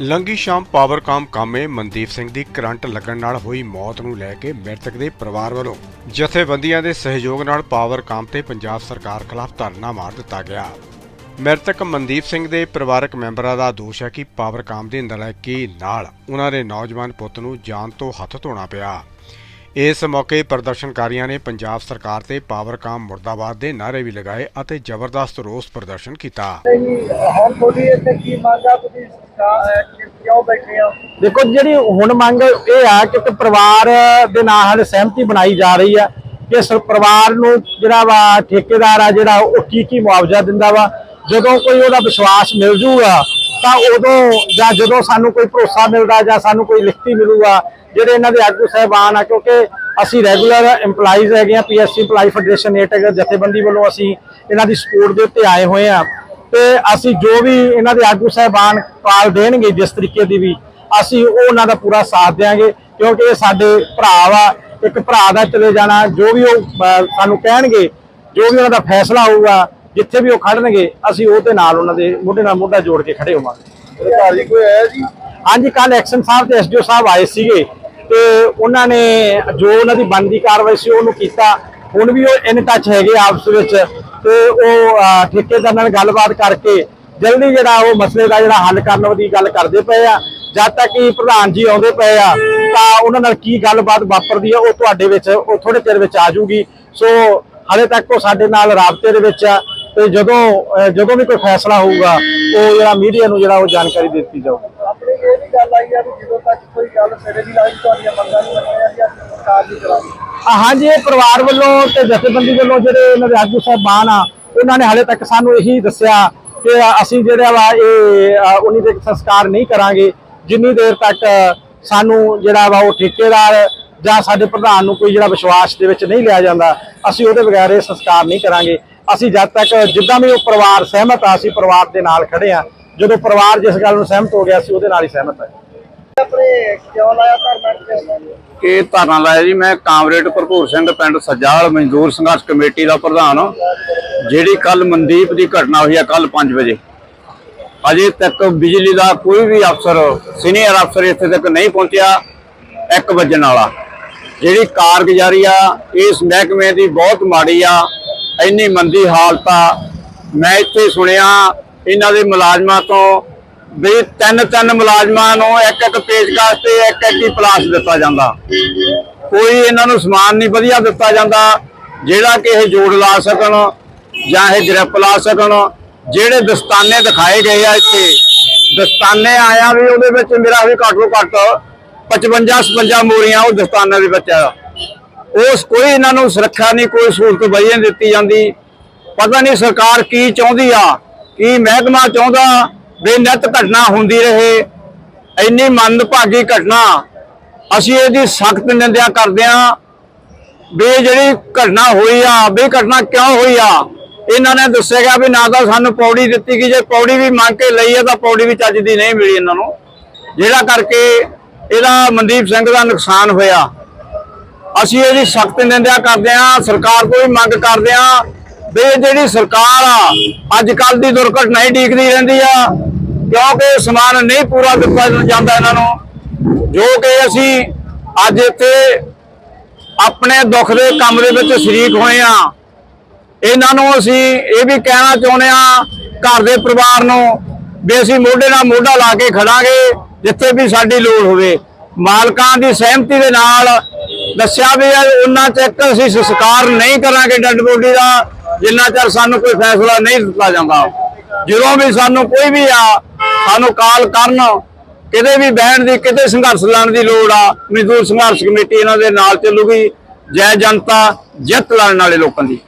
ਲੰਗੀ ਸ਼ਾਮ ਪਾਵਰਕਾਮ ਕਾਮੇ ਮਨਦੀਪ ਸਿੰਘ ਦੀ ਕਰੰਟ ਲੱਗਣ ਨਾਲ ਹੋਈ ਮੌਤ ਨੂੰ ਲੈ ਕੇ ਮ੍ਰਿਤਕ ਦੇ ਪਰਿਵਾਰ ਵੱਲੋਂ ਜਥੇਬੰਦੀਆਂ ਦੇ ਸਹਿਯੋਗ ਨਾਲ ਪਾਵਰਕਾਮ ਤੇ ਪੰਜਾਬ ਸਰਕਾਰ ਖਿਲਾਫ ਧਰਨਾ ਮਾਰ ਦਿੱਤਾ ਗਿਆ। ਮ੍ਰਿਤਕ ਮਨਦੀਪ ਸਿੰਘ ਦੇ ਪਰਿਵਾਰਕ ਮੈਂਬਰਾਂ ਦਾ ਦੋਸ਼ ਹੈ ਕਿ ਪਾਵਰਕਾਮ ਦੀ ਨਲਾਇਕੀ ਨਾਲ ਉਹਨਾਂ ਦੇ ਨੌਜਵਾਨ ਪੁੱਤ ਨੂੰ ਜਾਨ ਤੋਂ ਹੱਥ ਧੋਣਾ ਪਿਆ। ਇਸ ਮੌਕੇ ਪ੍ਰਦਰਸ਼ਨਕਾਰੀਆਂ ਨੇ ਪੰਜਾਬ ਸਰਕਾਰ ਤੇ ਪਾਵਰਕਾਮ ਮੁਰਦਾਬਾਦ ਦੇ ਨਾਅਰੇ ਵੀ ਲਗਾਏ ਅਤੇ ਜ਼ਬਰਦਸਤ ਰੋਸ ਪ੍ਰਦਰਸ਼ਨ ਕੀਤਾ। ਹੁਣ ਤੁਹਾਡੀ ਇੱਥੇ ਕੀ ਮੰਗ ਆ ਤੁਸੀਂ ਕਿਉਂ ਬੈਠੇ ਆ ਦੇਖੋ ਜਿਹੜੀ ਹੁਣ ਮੰਗ ਇਹ ਆ ਕਿ ਇੱਕ ਪਰਿਵਾਰ ਦੇ ਨਾਲ ਸਹਿਮਤੀ ਬਣਾਈ ਜਾ ਰਹੀ ਆ ਕਿ ਇਸ ਪਰਿਵਾਰ ਨੂੰ ਜਿਹੜਾ ਵਾ ਠੇਕੇਦਾਰ ਆ ਜਿਹੜਾ ਉਹ ਕੀ ਕੀ ਮੁਆਵਜ਼ਾ ਦਿੰਦਾ ਵਾ ਜਦੋਂ ਕੋਈ ਉਹਦਾ ਵਿਸ਼ਵਾਸ ਮਿਲ ਜੂਗਾ ਤਾਂ ਉਦੋਂ ਜਾਂ ਜਦੋਂ ਸਾਨੂੰ ਕੋਈ ਭਰੋਸਾ ਮਿਲਦਾ ਜਾਂ ਸਾਨੂੰ ਕੋਈ ਲਿਖਤੀ ਮਿਲੂਗਾ, ਜਿਹੜੇ ਇਹਨਾਂ ਦੇ ਆਗੂ ਸਹਿਬਾਨ ਆ, ਕਿਉਂਕਿ ਅਸੀਂ ਰੈਗੂਲਰ EMPLOYEES ਹੈਗੇ ਆ ਪੀਐਸਸੀ EMPLOYEE ਫੈਡਰੇਸ਼ਨ ਨੇਟਕ ਜਥੇਬੰਦੀ ਵੱਲੋਂ ਅਸੀਂ ਇਹਨਾਂ ਦੀ ਸਪੋਰਟ ਦੇ ਉੱਤੇ ਆਏ ਹੋਏ ਆ। ਤੇ ਅਸੀਂ ਜੋ ਵੀ ਇਹਨਾਂ ਦੇ ਆਗੂ ਸਹਿਬਾਨ ਕਾਲ ਦੇਣਗੇ ਜਿਸ ਤਰੀਕੇ ਦੀ ਵੀ, ਅਸੀਂ ਉਹ ਉਹਨਾਂ ਦਾ ਪੂਰਾ ਸਾਥ ਦੇਵਾਂਗੇ ਕਿਉਂਕਿ ਇਹ ਸਾਡੇ ਭਰਾ ਵਾ, ਇੱਕ ਭਰਾ ਦਾ ਚਲੇ ਜਾਣਾ, ਜੋ ਵੀ ਉਹ ਸਾਨੂੰ ਕਹਿਣਗੇ, ਜੋ ਵੀ ਉਹਨਾਂ ਦਾ ਫੈਸਲਾ ਹੋਊਗਾ ਜਿੱਥੇ ਵੀ ਉਹ ਖੜਨਗੇ ਅਸੀਂ ਉਹਦੇ ਨਾਲ ਉਹਨਾਂ ਦੇ ਮੋਢੇ ਨਾਲ ਮੋਢਾ ਜੋੜ ਕੇ ਖੜੇ ਹੋਵਾਂਗੇ। ਅਧਿਕਾਰੀ ਕੋਈ ਆਇਆ ਜੀ? ਹਾਂਜੀ ਕੱਲ ਐਕਸ਼ਨ ਸਾਹਿਬ ਤੇ ਐਸਡੀਓ ਸਾਹਿਬ ਆਏ ਸੀਗੇ ਤੇ ਉਹਨਾਂ ਨੇ ਜੋ ਉਹਨਾਂ ਦੀ ਬਣਦੀ ਕਾਰਵਾਈ ਸੀ ਉਹਨੂੰ ਕੀਤਾ। ਹੁਣ ਵੀ ਉਹ ਇਨ ਟੱਚ ਹੈਗੇ ਆਪਸ ਵਿੱਚ ਤੇ ਉਹ ਠੇਕੇਦਾਰ ਨਾਲ ਗੱਲਬਾਤ ਕਰਕੇ ਜਲਦੀ ਜਿਹੜਾ ਉਹ ਮਸਲੇ ਦਾ ਜਿਹੜਾ ਹੱਲ ਕਰਨ ਦੀ ਗੱਲ ਕਰਦੇ ਪਏ ਆ। ਜਦ ਤੱਕ ਕਿ ਪ੍ਰਧਾਨ ਜੀ ਆਉਂਦੇ ਪਏ ਆ ਤਾਂ ਉਹਨਾਂ ਨਾਲ ਕੀ ਗੱਲਬਾਤ ਵਾਪਰਦੀ ਆ ਉਹ ਤੁਹਾਡੇ ਵਿੱਚ ਉਹ ਥੋੜੇ ਚਿਰ ਵਿੱਚ ਆ ਜਾਊਗੀ ਸੋ ਹਾਲੇ ਤੱਕ ਉਹ ਸਾਡੇ ਨਾਲ ਰਾਬਤੇ ਦੇ ਵਿੱਚ ਆ। ਤੇ ਜਦੋਂ ਜਦੋਂ ਵੀ ਕੋਈ ਫੈਸਲਾ ਹੋਊਗਾ ਉਹ ਜਿਹੜਾ ਮੀਡੀਆ ਨੂੰ ਜਿਹੜਾ ਉਹ ਜਾਣਕਾਰੀ ਦਿੱਤੀ ਜਾਊਗੀ ਆਪਣੀ ਇਹ ਵੀ ਗੱਲ ਆਈ ਆ ਵੀ ਜਦੋਂ ਤੱਕ ਕੋਈ ਗੱਲ ਸਿਰੇ ਦੀ ਲਾਈ ਤੁਹਾਡੀਆਂ ਮੰਗਾਂ ਨੂੰ ਮੰਨਿਆ ਜਾਂ ਸਰਕਾਰ ਦੀ ਕਰਾਂਗੇ ਹਾਂਜੀ ਇਹ ਪਰਿਵਾਰ ਵੱਲੋਂ ਤੇ ਜਥੇਬੰਦੀ ਵੱਲੋਂ ਜਿਹੜੇ ਇਹਨਾਂ ਦੇ ਆਗੂ ਸਾਹਿਬਾਨ ਆ ਉਹਨਾਂ ਨੇ ਹਾਲੇ ਤੱਕ ਸਾਨੂੰ ਇਹੀ ਦੱਸਿਆ ਕਿ ਅਸੀਂ ਜਿਹੜਾ ਵਾ ਇਹ ਉਨੀ ਦੇ ਸੰਸਕਾਰ ਨਹੀਂ ਕਰਾਂਗੇ। ਜਿੰਨੀ ਦੇਰ ਤੱਕ ਸਾਨੂੰ ਜਿਹੜਾ ਵਾ ਉਹ ਠੇਕੇਦਾਰ ਜਾਂ ਸਾਡੇ ਪ੍ਰਧਾਨ ਨੂੰ ਕੋਈ ਜਿਹੜਾ ਵਿਸ਼ਵਾਸ ਦੇ ਵਿੱਚ ਨਹੀਂ ਲਿਆ ਜਾਂਦਾ ਅਸੀਂ ਉਹਦੇ ਬਗੈਰ ਇਹ ਸੰਸਕਾਰ ਨਹੀਂ ਕਰਾਂਗੇ। ਅਸੀਂ ਜਦ ਤੱਕ ਜਿੱਦਾਂ ਵੀ ਉਹ ਪਰਿਵਾਰ ਸਹਿਮਤ ਆ ਅਸੀਂ ਪਰਿਵਾਰ ਦੇ ਨਾਲ ਖੜੇ ਆ। ਜਦੋਂ ਪਰਿਵਾਰ ਜਿਸ ਗੱਲ ਨੂੰ ਸਹਿਮਤ ਹੋ ਗਿਆ ਅਸੀਂ ਉਹਦੇ ਨਾਲ ਹੀ ਸਹਿਮਤ ਆ। ਆਪਣੇ ਕਿਉਂ ਲਾਇਆ ਧਰਨਾ ਕਿਉਂ ਇਹ ਧਰਨਾ ਲਾਇਆ ਜੀ ਮੈਂ ਕਾਮਰੇਡ ਭਰਪੂਰ ਸਿੰਘ ਪਿੰਡ ਸੱਜਾਲ ਮਜ਼ਦੂਰ ਸੰਘਰਸ਼ ਕਮੇਟੀ ਦਾ ਪ੍ਰਧਾਨ ਹਾਂ। ਜਿਹੜੀ ਕੱਲ ਮਨਦੀਪ ਦੀ ਘਟਨਾ ਹੋਈ ਆ ਕੱਲ 5 ਵਜੇ। ਅਜੇ ਤੱਕ ਬਿਜਲੀ ਦਾ ਕੋਈ ਵੀ ਅਫਸਰ ਸੀਨੀਅਰ ਅਫਸਰ ਇੱਥੇ ਤੱਕ ਨਹੀਂ ਪਹੁੰਚਿਆ 1 ਵਜਣ ਵਾਲਾ। ਜਿਹੜੀ ਕਾਰਗੁਜ਼ਾਰੀ ਆ ਇਸ ਮਹਿਕਮੇ ਦੀ ਬਹੁਤ ਮਾੜੀ ਆ। ਇੰਨੀ ਮੰਦੀ ਹਾਲਤ ਆ। ਮੈਂ ਇੱਥੇ ਸੁਣਿਆ, ਇਹਨਾਂ ਦੇ ਮੁਲਾਜ਼ਮਾਂ ਤੋਂ ਵੀ ਤਿੰਨ ਤਿੰਨ ਮੁਲਾਜ਼ਮਾਂ ਨੂੰ ਇੱਕ ਇੱਕ ਪੇਸ਼ਕਸ਼ ਤੇ ਇੱਕ ਇੱਕ ਹੀ ਪਲਾਸ ਦਿੱਤਾ ਜਾਂਦਾ। ਕੋਈ ਇਹਨਾਂ ਨੂੰ ਸਮਾਨ ਨਹੀਂ ਵਧੀਆ ਦਿੱਤਾ ਜਾਂਦਾ, ਜਿਹੜਾ ਕਿ ਇਹ ਜੋੜ ਲਾ ਸਕਣ ਜਾਂ ਇਹ ਗ੍ਰਿਪ ਲਾ ਸਕਣ। ਜਿਹੜੇ ਦਸਤਾਨੇ ਦਿਖਾਏ ਗਏ ਆ ਇੱਥੇ, ਦਸਤਾਨੇ ਆਇਆ ਵੀ ਉਹਦੇ ਵਿੱਚ ਮੇਰਾ ਵੀ ਘੱਟੋ ਘੱਟ 55 56 ਮੋਰੀਆਂ ਉਹ ਦਸਤਾਨੇ ਦੇ ਵਿੱਚ ਆ। ਉਸ ਕੋਈ ਇਹਨਾਂ ਨੂੰ ਸੁਰੱਖਿਆ ਨਹੀਂ, ਕੋਈ ਸਹੂਲਤ ਵਧੀਆ ਨਹੀਂ ਦਿੱਤੀ ਜਾਂਦੀ। ਪਤਾ ਨਹੀਂ ਸਰਕਾਰ ਕੀ ਚਾਹੁੰਦੀ ਆ, ਕੀ ਮਹਿਕਮਾ ਚਾਹੁੰਦਾ ਬੇਨਤ ਘਟਨਾ ਹੁੰਦੀ ਰਹੇ। ਇੰਨੀ ਮੰਦਭਾਗੀ ਘਟਨਾ, ਅਸੀਂ ਇਹਦੀ ਸਖਤ ਨਿੰਦਿਆ ਕਰਦੇ ਆ ਵੀ ਜਿਹੜੀ ਘਟਨਾ ਹੋਈ ਆ, ਵੀ ਘਟਨਾ ਕਿਉਂ ਹੋਈ ਆ, ਇਹਨਾਂ ਨੇ ਦੱਸਿਆ ਗਿਆ ਵੀ ਨਾ ਤਾਂ ਸਾਨੂੰ ਪੌੜੀ ਦਿੱਤੀ ਗਈ, ਜੇ ਪੌੜੀ ਵੀ ਮੰਗ ਕੇ ਲਈ ਆ ਤਾਂ ਪੌੜੀ ਵੀ ਚੱਜ ਦੀ ਨਹੀਂ ਮਿਲੀ ਇਹਨਾਂ ਨੂੰ। ਜਿਹੜਾ ਕਰਕੇ ਇਹਦਾ ਮਨਦੀਪ ਸਿੰਘ ਦਾ ਨੁਕਸਾਨ ਹੋਇਆ। ਅਸੀਂ ਇਹਦੀ ਸਖਤ ਨਿੰਦਿਆ ਕਰਦੇ ਹਾਂ, ਸਰਕਾਰ ਤੋਂ ਵੀ ਮੰਗ ਕਰਦੇ ਹਾਂ ਵੀ ਇਹ ਜਿਹੜੀ ਸਰਕਾਰ ਆ ਅੱਜ ਕੱਲ ਦੀ ਦੁਰਘਟਨਾ ਹੀ ਡੀਕਦੀ ਰਹਿੰਦੀ ਆ, ਕਿਉਂਕਿ ਸਮਾਨ ਨਹੀਂ ਪੂਰਾ ਦਿੱਤਾ ਜਾਂਦਾ ਇਹਨਾਂ ਨੂੰ, ਜੋ ਕਿ ਅਸੀਂ ਅੱਜ ਇੱਥੇ ਆਪਣੇ ਦੁੱਖ ਦੇ ਕੰਮ ਦੇ ਵਿੱਚ ਸ਼ਰੀਕ ਹੋਏ ਆ ਇਹਨਾਂ ਨੂੰ ਅਸੀਂ ਇਹ ਵੀ ਕਹਿਣਾ ਚਾਹੁੰਦੇ ਆ ਘਰ ਦੇ ਪਰਿਵਾਰ ਨੂੰ ਵੀ ਅਸੀਂ ਮੋਢੇ ਨਾਲ ਮੋਢਾ ਲਾ ਕੇ ਖੜਾਂਗੇ, ਜਿੱਥੇ ਵੀ ਸਾਡੀ ਲੋੜ ਹੋਵੇ। ਮਾਲਕਾਂ ਦੀ ਸਹਿਮਤੀ ਦੇ ਨਾਲ ਦੱਸਿਆ ਵੀ ਹੈ, ਉਹਨਾਂ ਚਿਰ ਅਸੀਂ ਸੰਸਕਾਰ ਨਹੀਂ ਕਰਾਂਗੇ ਡੈਡ ਬੋਡੀ ਦਾ, ਜਿੰਨਾ ਚਿਰ ਸਾਨੂੰ ਕੋਈ ਫੈਸਲਾ ਨਹੀਂ ਦਿੱਤਾ ਜਾਂਦਾ। ਜਦੋਂ ਵੀ ਸਾਨੂੰ ਕੋਈ ਵੀ ਆ, ਸਾਨੂੰ ਕਾਲ ਕਰਨ, ਕਿਤੇ ਵੀ ਬਹਿਣ ਦੀ, ਕਿਤੇ ਸੰਘਰਸ਼ ਲੜਨ ਦੀ ਲੋੜ ਆ, ਮਜ਼ਦੂਰ ਸੰਘਰਸ਼ ਕਮੇਟੀ ਇਹਨਾਂ ਦੇ ਨਾਲ ਚੱਲੂਗੀ, ਜੈ ਜਨਤਾ, ਜਿੱਤ ਲੜਨ ਵਾਲੇ ਲੋਕਾਂ ਦੀ।